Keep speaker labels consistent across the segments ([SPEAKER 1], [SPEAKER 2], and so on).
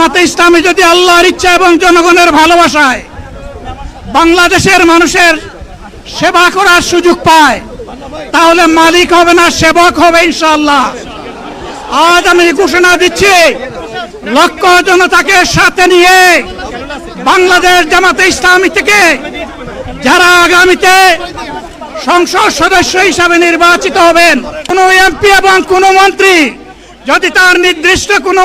[SPEAKER 1] জামাতে ইসলামী যদি আল্লাহর ইচ্ছা এবং জনগণের ভালোবাসায় বাংলাদেশের মানুষের সেবা করার সুযোগ পায়, তাহলে মালিক হবে না, সেবক হবে ইনশাল্লাহ আজ আমি ঘোষণা দিচ্ছি, লক্ষ জনতাকে সাথে নিয়ে বাংলাদেশ জামাতে ইসলামী থেকে যারা আগামীতে সংসদ সদস্য হিসাবে নির্বাচিত হবেন, কোন এমপি এবং কোন মন্ত্রী যদি তার নির্দিষ্ট কোনো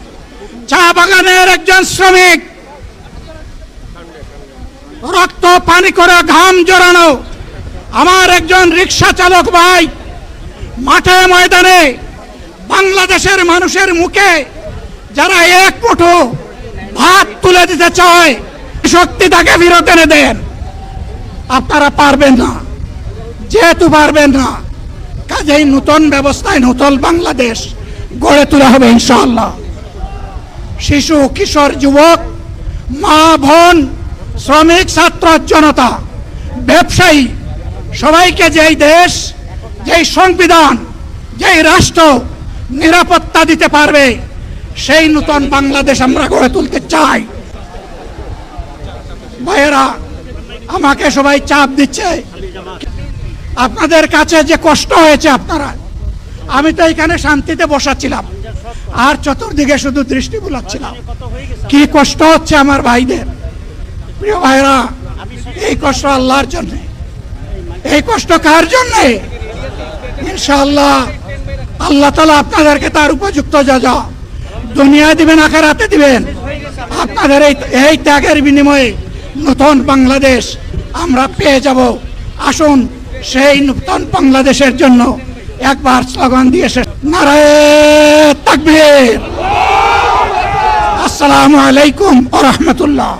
[SPEAKER 1] চা বাগানের একজন শ্রমিক। রক্ত, পানি করে ঘাম জড়ানো। আমার একজন রিক্সা চালক ভাই, মাঠে ময়দানে বাংলাদেশের মানুষের মুখে যারা এক মুঠো ভাত তুলে দিতে চায়, শক্তি তাকে ফিরত এনে দেন। আপনারা পারবেন না, যেহেতু পারবেন না, কাজেই নতুন ব্যবস্থায় নতুন বাংলাদেশ গড়ে তোলা হবে ইনশাআল্লাহ। শিশু, কিশোর, যুবক, মা, বোন, শ্রমিক, ছাত্র, জনতা, ব্যবসায়ী, সবাইকে যেই দেশ, যেই সংবিধান, যেই রাষ্ট্র নিরাপত্তা দিতে পারবে, সেই নতুন বাংলাদেশ আমরা গড়ে তুলতে চাই। ভাইয়েরা, আমাকে সবাই চাপ দিচ্ছে। আপনাদের কাছে যে কষ্ট হয়েছে আপনারা, আমি তো এখানে শান্তিতে বসাছিলাম আর চতুর্দিকে শুধু দৃষ্টি বুলাচ্ছিলাম কি কষ্ট হচ্ছে আমার ভাইদের? প্রিয় ভাইরা এই কষ্ট আল্লাহর জন্য। এই কষ্ট কার জন্য? ইনশাআল্লাহ আল্লাহ তালা আপনাদেরকে তার উপযুক্ত যা যা দুনিয়ায় দিবেন আখেরাতে দিবেন আপনাদের এই এই ত্যাগের বিনিময়ে নতুন বাংলাদেশ আমরা পেয়ে যাব। আসুন সেই নতুন বাংলাদেশের জন্য একবার স্লোগান দিয়ে শেষ নারায় أكبر السلام عليكم ورحمة الله.